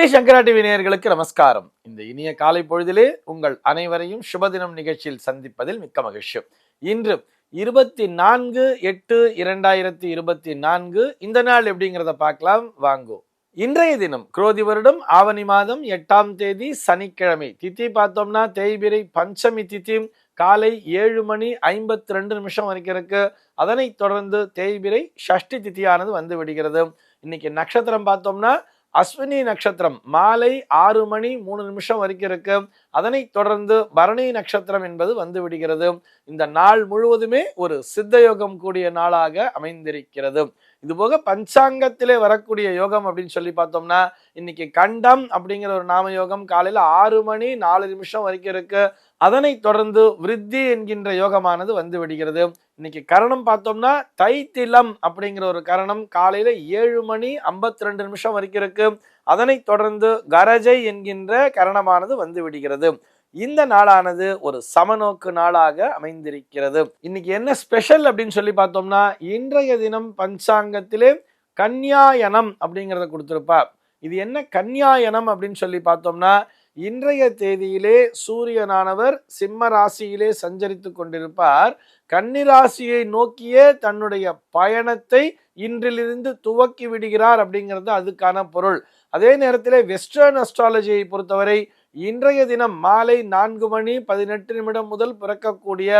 ஜெய் சங்கரா TV நேயர்களுக்கு நமஸ்காரம். இந்த இனிய காலை பொழுதிலே உங்கள் அனைவரையும் சுபதினம் நிகழ்ச்சியில் சந்திப்பதில் மிக்க மகிழ்ச்சி. இன்று இருபத்தி நான்கு எட்டு இரண்டாயிரத்தி இருபத்தி நான்கு இந்த நாள் எப்படிங்கிறத பார்க்கலாம். வாங்கோ. இன்றைய தினம் குரோதி வருடம் ஆவணி மாதம் எட்டாம் தேதி சனிக்கிழமை. தித்தி பார்த்தோம்னா தேய்பிரை பஞ்சமி தித்தி காலை ஏழு மணி ஐம்பத்தி ரெண்டு நிமிஷம் வரைக்கும் இருக்கு. அதனைத் தொடர்ந்து தேய்பிரை ஷஷ்டி தித்தியானது வந்து விடுகிறது. இன்னைக்கு நட்சத்திரம் பார்த்தோம்னா அஸ்வினி நட்சத்திரம் மாலை ஆறு மணி மூணு நிமிஷம் வரைக்கும் இருக்கு. அதனை தொடர்ந்து பரணி நட்சத்திரம் என்பது வந்து விடுகிறது. இந்த நாள் முழுவதுமே ஒரு சித்த யோகம் கூடிய நாளாக அமைந்திருக்கிறது. இது போக பஞ்சாங்கத்திலே வரக்கூடிய யோகம் அப்படின்னு சொல்லி பார்த்தோம்னா இன்னைக்கு கண்டம் அப்படிங்கிற ஒரு நாம யோகம் காலையில ஆறு மணி நாலு நிமிஷம் வரைக்கும் இருக்கு. அதனை தொடர்ந்து விருத்தி என்கின்ற யோகமானது வந்து விடுகிறது. இன்னைக்கு கரணம் பார்த்தோம்னா தைத்திலம் அப்படிங்கிற ஒரு கரணம் காலையில ஏழு மணி ஐம்பத்தி ரெண்டு நிமிஷம் வரைக்கும் இருக்கு. அதனைத் தொடர்ந்து கரஜை என்கின்ற கரணமானது வந்து விடுகிறது. இந்த நாளானது ஒரு சமநோக்கு நாளாக அமைந்திருக்கிறது. இன்னைக்கு என்ன ஸ்பெஷல் அப்படின்னு சொல்லி பார்த்தோம்னா இன்றைய தினம் பஞ்சாங்கத்திலே கன்யாயனம் அப்படிங்கிறத கொடுத்துருப்பா இது என்ன கன்யாயனம் அப்படின்னு சொல்லி பார்த்தோம்னா இன்றைய தேதியிலே சூரியனானவர் சிம்ம ராசியிலே சஞ்சரித்து கொண்டிருப்பார். கன்னிராசியை நோக்கியே தன்னுடைய பயணத்தை இன்றிலிருந்து துவக்கி விடுகிறார் அப்படிங்கிறது அதுக்கான பொருள். அதே நேரத்தில் வெஸ்டர்ன் அஸ்ட்ராலஜியை பொறுத்தவரை இன்றைய தினம் மாலை நான்கு மணி பதினெட்டு நிமிடம் முதல் பிறக்கக்கூடிய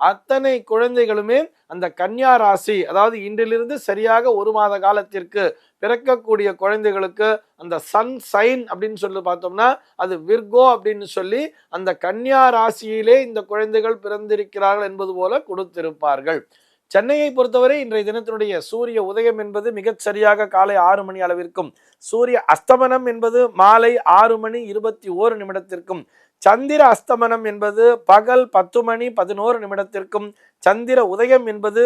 அத்தனை குழந்தைகளுமே அந்த கன்னியா ராசி அதாவது இன்றிலிருந்து சரியாக ஒரு மாத காலத்திற்கு பிறக்கக்கூடிய குழந்தைகளுக்கு அந்த சன் சைன் அப்படின்னு சொல்லி பார்த்தோம்னா அது விர்கோ அப்படின்னு சொல்லி அந்த கன்னியா ராசியிலே இந்த குழந்தைகள் பிறந்திருக்கிறார்கள் என்பது போல கொடுத்திருப்பார்கள். சென்னையை பொறுத்தவரை இன்றைய தினத்தினுடைய சூரிய உதயம் என்பது மிகச் சரியாக காலை ஆறு மணி அளவிற்கும் சூரிய அஸ்தமனம் என்பது மாலை ஆறு மணி இருபத்தி ஓரு நிமிடத்திற்கும் சந்திர அஸ்தமனம் என்பது பகல் பத்து மணி பதினோரு நிமிடத்திற்கும் சந்திர உதயம் என்பது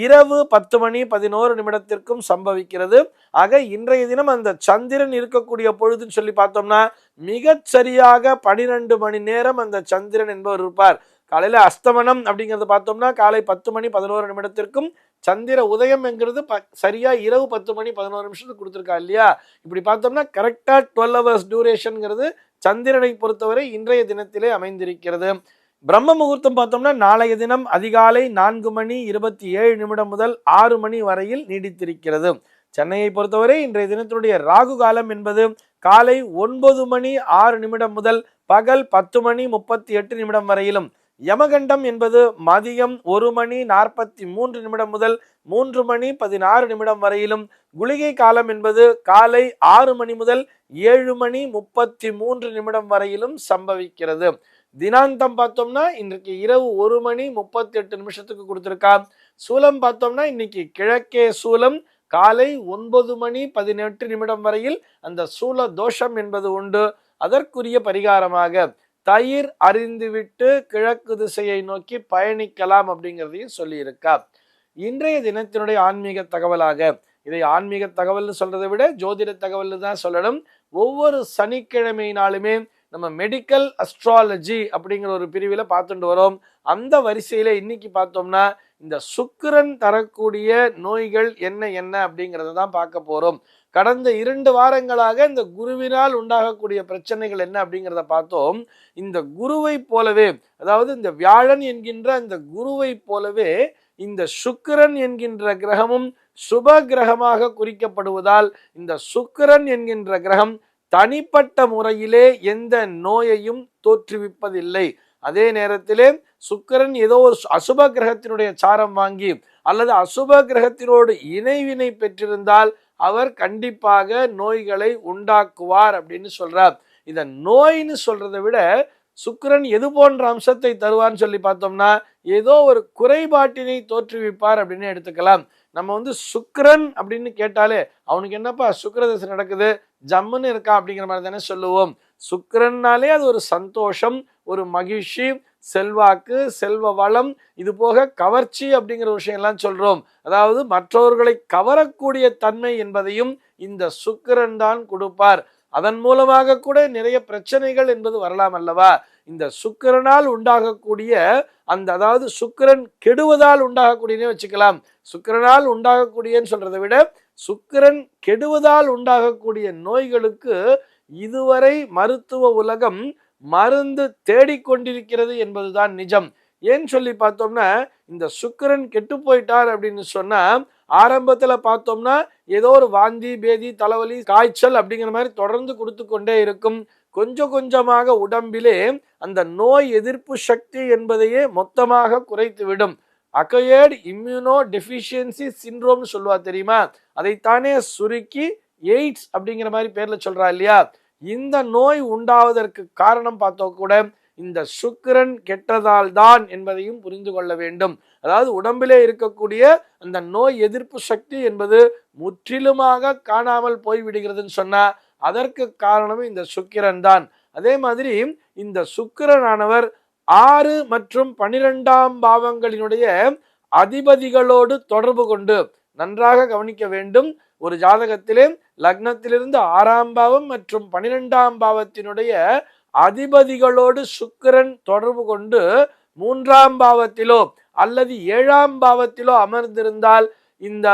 இரவு பத்து மணி பதினோரு நிமிடத்திற்கும் சம்பவிக்கிறது. ஆக இன்றைய தினம் அந்த சந்திரன் இருக்கக்கூடிய பொழுதுன்னு சொல்லி பார்த்தோம்னா மிகச்சரியாக பனிரெண்டு மணி நேரம் அந்த சந்திரன் என்பவர் இருப்பார். காலையில் அஸ்தமனம் அப்படிங்கறத பார்த்தோம்னா காலை பத்து மணி பதினோரு நிமிடத்திற்கும் சந்திர உதயம் என்கிறது ப சரியாக இரவு பத்து மணி பதினோரு நிமிஷத்துக்கு கொடுத்துருக்கா இல்லையா? இப்படி பார்த்தோம்னா கரெக்டாக டுவெல் ஹவர்ஸ் டியூரேஷனுங்கிறது சந்திரனை பொறுத்தவரை இன்றைய தினத்திலே அமைந்திருக்கிறது. பிரம்ம முகூர்த்தம் பார்த்தோம்னா நாளைய தினம் அதிகாலை நான்கு மணி இருபத்தி ஏழு நிமிடம் முதல் ஆறு மணி வரையில் நீடித்திருக்கிறது. சென்னையை பொறுத்தவரை இன்றைய தினத்தினுடைய ராகு காலம் என்பது காலை ஒன்பது மணி ஆறு நிமிடம் முதல் பகல் பத்து மணி முப்பத்தி எட்டு நிமிடம் வரையிலும் யமகண்டம் என்பது மதியம் ஒரு மணி நாற்பத்தி மூன்று நிமிடம் முதல் மூன்று மணி பதினாறு நிமிடம் வரையிலும். குளிகை காலம் என்பது காலை ஆறு மணி முதல் ஏழு மணி முப்பத்தி மூன்று நிமிடம் வரையிலும் சம்பவிக்கிறது. தினாந்தம் பார்த்தோம்னா இன்றைக்கு இரவு ஒரு மணி முப்பத்தி எட்டு நிமிஷத்துக்கு கொடுத்துருக்கா. சூலம் பார்த்தோம்னா இன்னைக்கு கிழக்கே சூலம் காலை ஒன்பது மணி பதினெட்டு நிமிடம் வரையில் அந்த சூல தோஷம் என்பது உண்டு. அதற்குரிய பரிகாரமாக தயிர் அறிந்துவிட்டு கிழக்கு திசையை நோக்கி பயணிக்கலாம் அப்படிங்கிறதையும் சொல்லியிருக்கா. இன்றைய தினத்தினுடைய ஆன்மீக தகவலாக இதை ஆன்மீக தகவல்னு சொல்றதை விட ஜோதிட தகவல் தான் சொல்லணும். ஒவ்வொரு சனிக்கிழமையினாலுமே நம்ம மெடிக்கல் அஸ்ட்ராலஜி அப்படிங்கிற ஒரு பிரிவில் பார்த்துட்டு வரோம். அந்த வரிசையில் இன்னைக்கு பார்த்தோம்னா இந்த சுக்கிரன் தரக்கூடிய நோய்கள் என்ன என்ன அப்படிங்கிறத தான் பார்க்க போகிறோம் கடந்த இரண்டு வாரங்களாக இந்த குருவினால் உண்டாகக்கூடிய பிரச்சனைகள் என்ன அப்படிங்கிறத பார்த்தோம். இந்த குருவை போலவே அதாவது இந்த வியாழன் என்கின்ற அந்த குருவை போலவே இந்த சுக்கிரன் என்கின்ற கிரகமும் சுப கிரகமாக குறிக்கப்படுவதால் இந்த சுக்கிரன் என்கின்ற கிரகம் தனிப்பட்ட முறையிலே எந்த நோயையும் தோற்றுவிப்பதில்லை. அதே நேரத்திலே சுக்கிரன் ஏதோ ஒரு அசுப கிரகத்தினுடைய சாரம் வாங்கி அல்லது அசுப கிரகத்தினோடு இணைவினை பெற்றிருந்தால் அவர் கண்டிப்பாக நோய்களை உண்டாக்குவார் அப்படின்னு சொல்றார். இந்த நோய்னு சொல்றதை விட சுக்கரன் எது போன்ற அம்சத்தை தருவார்னு சொல்லி பார்த்தோம்னா ஏதோ ஒரு குறைபாட்டினை தோற்றுவிப்பார் அப்படின்னு எடுத்துக்கலாம். நம்ம வந்து சுக்கரன் அப்படின்னு கேட்டாலே அவனுக்கு என்னப்பா சுக்கரதசை நடக்குது? ஜம்முன்னு இருக்கா அப்படிங்கிற மாதிரி தானே சொல்லுவோம். சுக்கரன்னாலே அது ஒரு சந்தோஷம் ஒரு மகிழ்ச்சி செல்வாக்கு செல்வ வளம் இது போக கவர்ச்சி அப்படிங்கிற விஷயம்லாம் சொல்கிறோம் அதாவது மற்றவர்களை கவரக்கூடிய தன்மை என்பதையும் இந்த சுக்கிரன் தான் கொடுப்பார். அதன் மூலமாக கூட நிறைய பிரச்சனைகள் என்பது வரலாம் அல்லவா? இந்த சுக்கிரனால் உண்டாகக்கூடிய அந்த அதாவது சுக்கிரன் கெடுவதால் உண்டாகக்கூடியனே வச்சுக்கலாம். சுக்கிரனால் உண்டாகக்கூடியன்னு சொல்றதை விட சுக்கிரன் கெடுவதால் உண்டாகக்கூடிய நோய்களுக்கு இதுவரை மருத்துவ உலகம் மருந்து தேடிக்கொண்டிருக்கிறது என்பதுதான் நிஜம். ஏன் சொல்லி பார்த்தோம்னா இந்த சுக்கிரன் கெட்டு போயிட்டார் அப்படின்னு சொன்னா ஆரம்பத்துல பார்த்தோம்னா ஏதோ ஒரு வாந்தி பேதி தலைவலி காய்ச்சல் அப்படிங்கிற மாதிரி தொடர்ந்து கொடுத்து கொண்டே இருக்கும். கொஞ்சம் கொஞ்சமாக உடம்பிலே அந்த நோய் எதிர்ப்பு சக்தி என்பதையே மொத்தமாக குறைத்து விடும் இம்யூனோ டெஃபிஷியன்சி சின்ரோம்னு சொல்லுவா தெரியுமா? அதைத்தானே சுருக்கி எய்ட்ஸ் அப்படிங்கிற மாதிரி பேர்ல சொல்றா இல்லையா? இந்த நோய் உண்டாவதற்கு காரணம் பார்த்தோம் கூட இந்த சுக்கிரன் கெட்டதால் தான் என்பதையும் புரிந்து கொள்ள வேண்டும். அதாவது உடம்பிலே இருக்கக்கூடிய அந்த நோய் எதிர்ப்பு சக்தி என்பது முற்றிலுமாக காணாமல் போய்விடுகிறதுன்னு சொன்னால் அதற்கு காரணம் இந்த சுக்கிரன் தான். அதே மாதிரி இந்த சுக்கிரனானவர் ஆறு மற்றும் பனிரெண்டாம் பாவங்களினுடைய அதிபதிகளோடு தொடர்பு கொண்டு நன்றாக கவனிக்க வேண்டும். ஒரு ஜாதகத்திலே லக்னத்திலிருந்து ஆறாம் பாவம் மற்றும் பனிரெண்டாம் பாவத்தினுடைய அதிபதிகளோடு சுக்கிரன் தொடர்பு கொண்டு மூன்றாம் பாவத்திலோ அல்லது ஏழாம் பாவத்திலோ அமர்ந்திருந்தால் இந்த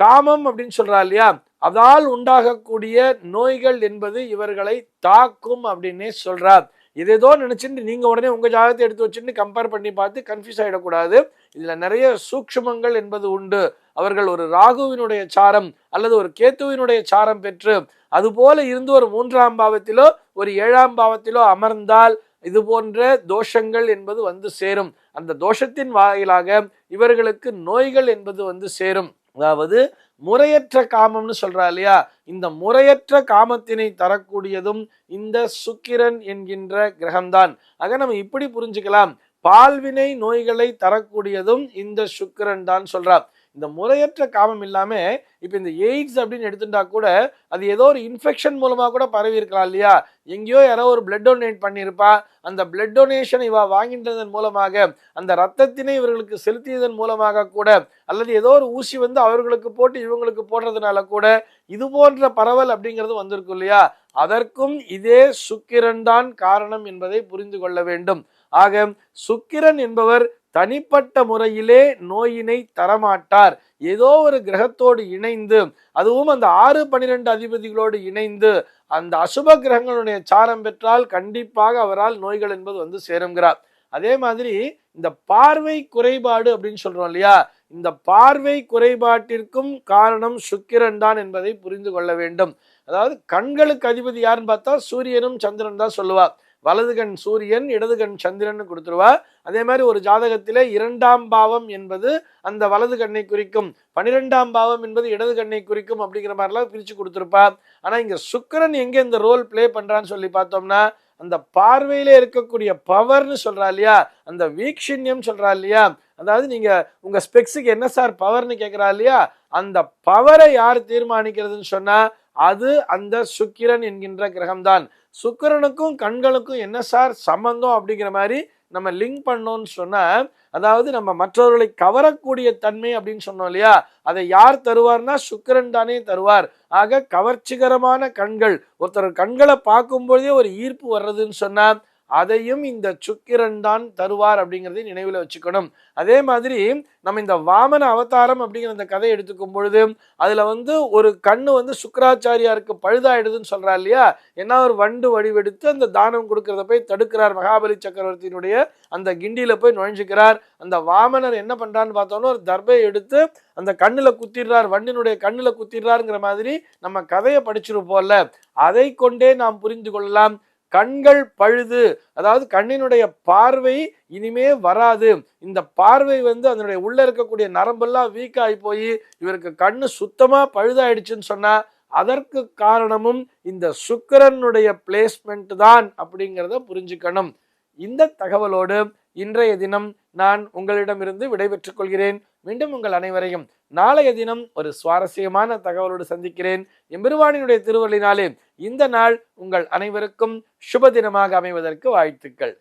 காமம் அப்படின்னு சொல்றா இல்லையா? அதால் உண்டாகக்கூடிய நோய்கள் என்பது இவர்களை தாக்கும் அப்படின்னே சொல்றார். இதேதோ நினச்சிட்டு நீங்கள் உடனே உங்கள் ஜாதகத்தை எடுத்து வச்சுட்டு கம்பேர் பண்ணி பார்த்து கன்ஃபியூஸ் ஆயிடக்கூடாது. இதில் நிறைய சூக்ஷ்மங்கள் என்பது உண்டு. அவர்கள் ஒரு ராகுவினுடைய சாரம் அல்லது ஒரு கேத்துவினுடைய சாரம் பெற்று அதுபோல இருந்து ஒரு மூன்றாம் பாவத்திலோ ஒரு ஏழாம் பாவத்திலோ அமர்ந்தால் இது போன்ற தோஷங்கள் என்பது வந்து சேரும். அந்த தோஷத்தின் வாயிலாக இவர்களுக்கு நோய்கள் என்பது வந்து சேரும். அதாவது முறையற்ற காமம்னு சொல்றா இல்லையா? இந்த முறையற்ற காமத்தினை தரக்கூடியதும் இந்த சுக்கிரன் என்கின்ற கிரகம்தான். ஆக நம்ம இப்படி புரிஞ்சுக்கலாம். பால்வினை நோய்களை தரக்கூடியதும் இந்த சுக்கிரன் தான் சொல்றார் இந்த முறையற்ற காமம் இல்லாமல் இப்போ இந்த எய்ட்ஸ் அப்படின்னு எடுத்துட்டா கூட அது ஏதோ ஒரு இன்ஃபெக்ஷன் மூலமாக கூட பரவி இருக்கலாம் இல்லையா? எங்கேயோ யாரோ ஒரு பிளட் டொனேட் பண்ணியிருப்பா. அந்த பிளட் டொனேஷன் இவா வாங்கின்றதன் மூலமாக அந்த ரத்தத்தினை இவர்களுக்கு செலுத்தியதன் மூலமாக கூட அல்லது ஏதோ ஒரு ஊசி வந்து அவர்களுக்கு போட்டு இவங்களுக்கு போடுறதுனால கூட இது போன்ற பரவல் அப்படிங்கிறது வந்திருக்கும் இல்லையா? அதற்கும் இதே சுக்கிரன் தான் காரணம் என்பதை புரிந்து கொள்ள வேண்டும். ஆக சுக்கிரன் என்பவர் தனிப்பட்ட முறையிலே நோயினை தரமாட்டார். ஏதோ ஒரு கிரகத்தோடு இணைந்து அதுவும் அந்த ஆறு பனிரெண்டு அதிபதிகளோடு இணைந்து அந்த அசுப கிரகங்களுடைய சாரம் பெற்றால் கண்டிப்பாக அவரால் நோய்கள் என்பது வந்து சேருங்கிறார். அதே மாதிரி இந்த பார்வை குறைபாடு அப்படின்னு சொல்றோம் இல்லையா? இந்த பார்வை குறைபாட்டிற்கும் காரணம் சுக்கிரன் தான் என்பதை புரிந்து கொள்ள வேண்டும். அதாவது கண்களுக்கு அதிபதி யாருன்னு பார்த்தா சூரியனும் சந்திரன் தான் சொல்லுவார். வலது கண் சூரியன் இடது கண் சந்திரன் கொடுத்துருவா. அதே மாதிரி ஒரு ஜாதகத்திலே இரண்டாம் பாவம் என்பது அந்த வலது கண்ணை குறிக்கும். பனிரெண்டாம் பாவம் என்பது இடது கண்ணை குறிக்கும் அப்படிங்கிற மாதிரிலாம் பிரித்து கொடுத்துருப்பா. ஆனால் இங்கே சுக்கிரன் எங்கே இந்த ரோல் ப்ளே பண்ணுறான்னு சொல்லி பார்த்தோம்னா அந்த பார்வையில இருக்கக்கூடிய பவர்னு சொல்றா இல்லையா? அந்த வீக்ஷின்யம் சொல்றா இல்லையா? அதாவது நீங்க உங்க ஸ்பெக்ஸுக்கு என்ன சார் பவர்னு கேட்குறா இல்லையா? அந்த பவரை யார் தீர்மானிக்கிறதுன்னு சொன்னா அது அந்த சுக்கிரன் என்கின்ற கிரகம்தான். சுக்கிரனுக்கும் கண்களுக்கும் என்ன சார் சம்பந்தம் அப்படிங்கிற மாதிரி நம்ம லிங்க் பண்ணோம்னு சொன்னால் அதாவது நம்ம மற்றவர்களை கவரக்கூடிய தன்மை அப்படின்னு சொன்னோம் இல்லையா? அதை யார் தருவார்னா சுக்கரன் தானே தருவார். ஆக கவர்ச்சிகரமான கண்கள் ஒருத்தர் கண்களை பார்க்கும்பொழுதே ஒரு ஈர்ப்பு வர்றதுன்னு சொன்னால் அதையும் இந்த சுக்கிரன் தான் தருவார் அப்படிங்கிறதை நினைவில் வச்சுக்கணும். அதே மாதிரி நம்ம இந்த வாமன அவதாரம் அப்படிங்கிற இந்த கதையை எடுத்துக்கும் பொழுது அதில் வந்து ஒரு கண்ணு வந்து சுக்கராச்சாரியாருக்கு பழுதாயிடுதுன்னு சொல்கிறா இல்லையா? ஏன்னா ஒரு வண்டு வடிவெடுத்து அந்த தானம் கொடுக்கறத போய் தடுக்கிறார் மகாபலி சக்கரவர்த்தியினுடைய அந்த கிண்டியில் போய் நுழைஞ்சுக்கிறார். அந்த வாமனர் என்ன பண்ணுறான்னு பார்த்தோன்னா ஒரு தர்பை எடுத்து அந்த கண்ணில் குத்திடுறார் வண்டினுடைய கண்ணில் குத்திடுறாருங்கிற மாதிரி நம்ம கதையை படிச்சிருப்போம்ல. அதை கொண்டே நாம் புரிந்து கொள்ளலாம். கண்கள் பழுது. அதாவது கண்ணினுடைய பார்வை இனிமே வராது. இந்த பார்வை வந்து அதனுடைய உள்ள இருக்கக்கூடிய நரம்பெல்லாம் வீக் ஆகி போய் இவருக்கு கண்ணு சுத்தமா பழுதாயிடுச்சுன்னு சொன்னா அதற்கு காரணமும் இந்த சுக்கிரனுடைய பிளேஸ்மெண்ட் தான் அப்படிங்கிறத புரிஞ்சுக்கணும். இந்த தகவலோடு இன்றைய தினம் நான் உங்களிடமிருந்து விடைபெற்றுக் கொள்கிறேன். மீண்டும் உங்கள் அனைவரையும் நாளைய தினம் ஒரு சுவாரஸ்யமான தகவலோடு சந்திக்கிறேன். எம்பெருவானினுடைய திருவள்ளினாலே இந்த நாள் உங்கள் அனைவருக்கும் சுப தினமாக அமைவதற்கு வாழ்த்துக்கள்.